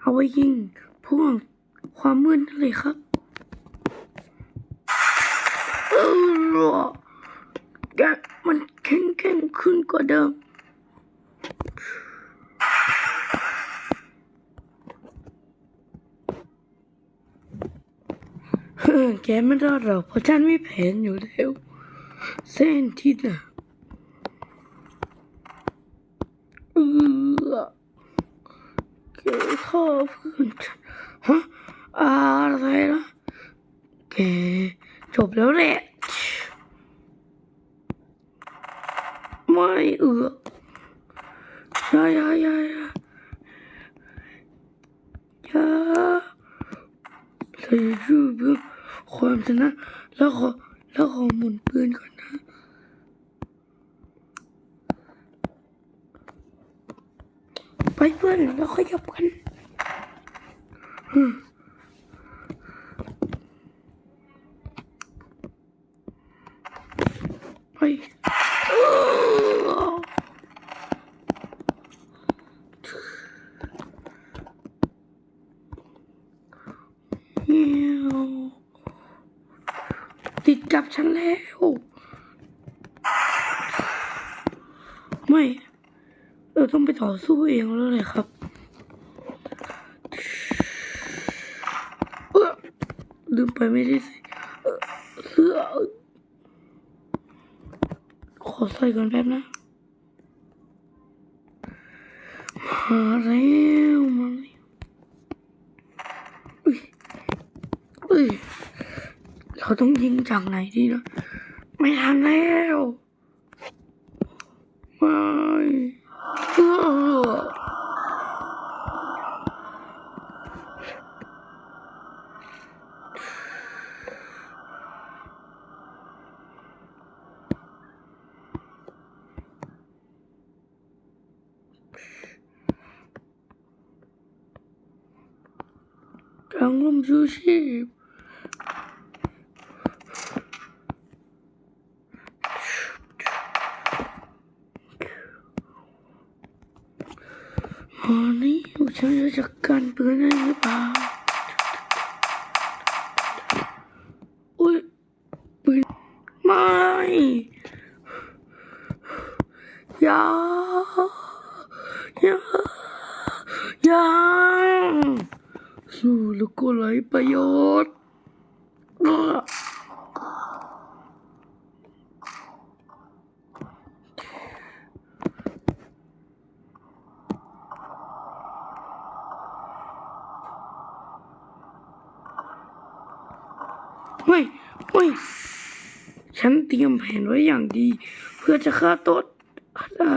เอาไว้ยิงพวกความมืดนั่นเลยครับเออแกมันแข็งแกร่งขึ้นกว่าเดิมแกไม่รอดหรอกเพราะฉันมีแผนอยู่แล้ว เส้นทิศน่ะเออแกฆ่าเพื่อนฉัน ฮะอะไรนะแกจบแล้วแหละไม่เอออยายายายายาใส่ชื่อเพื่อความชนะ แล้วขอแล้วขอหมุนปืนก่อนนะไปเพื่อนแล้วค่อยจบกัน ไปติดจับฉันแล้ว ไม่ เราต้องไปต่อสู้เองแล้วเลยครับ เออ ลืมไปไม่ได้สิเสื้อขอใส่ก่อนแป๊บนะ มาแล้วมาแล้วอุ้ยอุ้ยเราต้องยิงจากไหนดีนะ ไม่ทันแล้วไม่เออ กลางร่มชูชีพมานี่ สู้แล้วก็ไร้ประโยชน์เอ้อไม่ไม่ฉันเตรียมแผนไว้อย่างดี เพื่อจะฆ่าตัวได้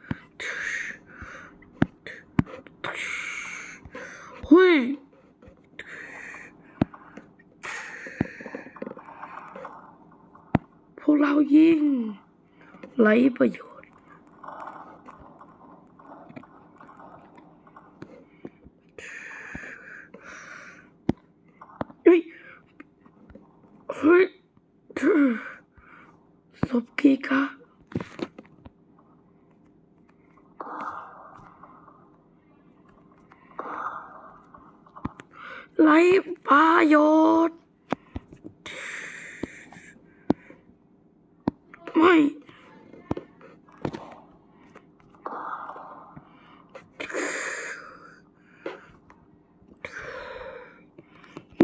หุ้ยพวกเรายิ่งไรประโยชน์ เฮ้ย เฮ้ยศพกีกา ไรประโยชน์ ไม่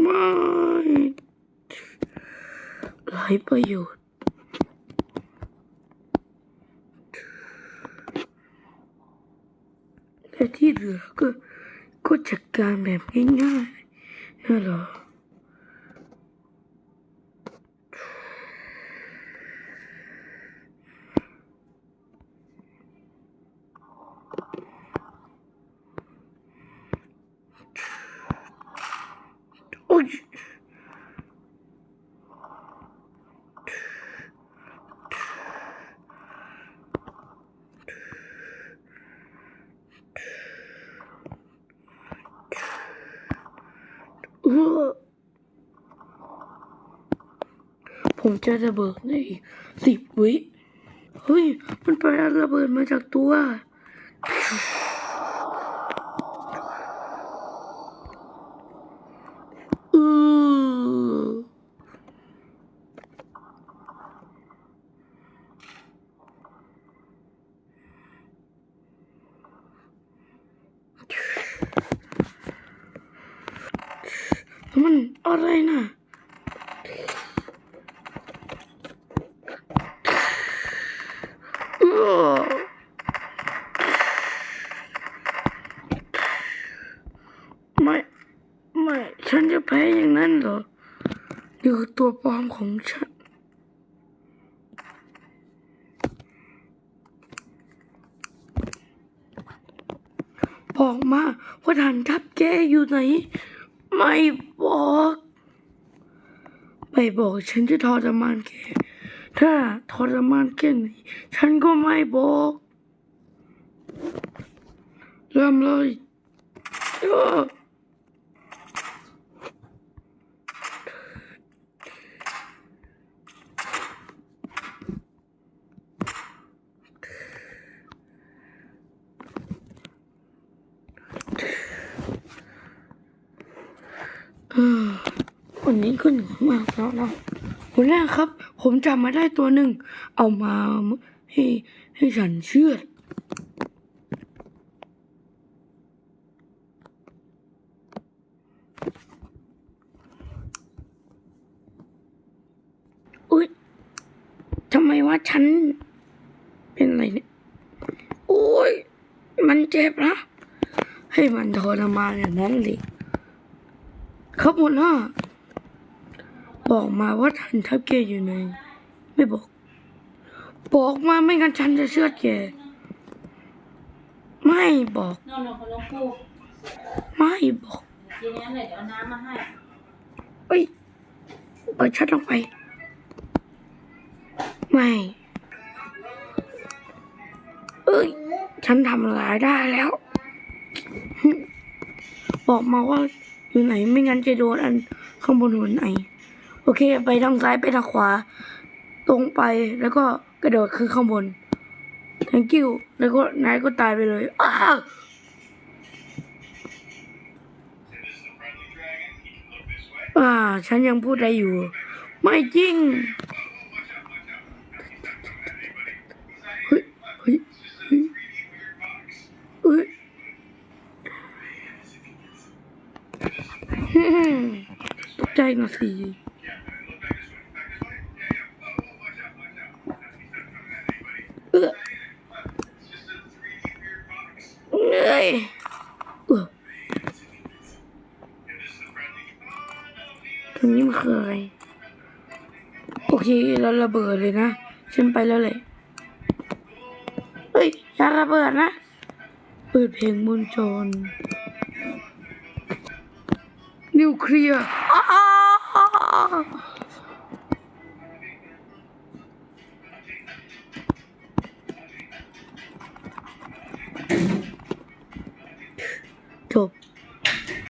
ไม่ไรประโยชน์และที่เหลือก็ก็จัดการแบบง่ายๆ Hello. Oy. ผมจะระเบิดในสิบวิ เฮ้ย มันไประเบิดมาจากตัว เออ มันอะไรนะไม่ ไม่ ฉันจะแพ้อย่างนั้นเหรอนี่คือตัวปลอมของฉันบอกมาว่าฐานทัพแกอยู่ไหน ไม่ บอก ไม่บอกฉันจะทรมานแกถ้าทรมานแค่ไหนฉันก็ไม่บอก เริ่มเลยเออ วันนี้ก็เหนื่อยมากแล้วนะหัวหน้าครับ ผมจำมาได้ตัวหนึ่ง เอามาให้ให้ฉันเชื่อดอุ้ยทำไมว่าฉันเป็นอะไรเนี่ยโอ้ย มันเจ็บนะ ให้มันทรมานอย่างนั้นเลย ครับหัวหน้า บอกมาว่าทันทัพแกอยู่ไหน ไม่บอก บอกมาไม่งั้นฉันจะเชื่อดแก ไม่บอก นอนนอนคนน้องปูไม่บอกทีนี้เลยเดี๋ยวเอาน้ำมาให้ เอ้ยเปิดชัดลงไป ไม่ เอ้ย ฉันทำอะไรได้แล้ว บอกมาว่า อยู่ไหน ไม่งั้นจะโดนอันข้างบนหัวไหน โอเค ไปทางซ้ายไปทางขวา ตรงไปแล้วก็กระโดดคือข้างบน thank you แล้วก็นายก็ตายไปเลยอ้าวอ่า ฉันยังพูดได้อยู่ ไม่จริง เฮ้ย เฮ้ย เฮ้ยเฮ้ยฮึ่ม ตกใจมาสิเออเหนื่อยอตรงนี้มันคืออะไร โอเคเราระเบิดเลยนะฉันไปแล้วเลยเฮ้ยอย่าระเบิดนะเปิดเพลงบนจนนิวเคลียร์อ้า วจบ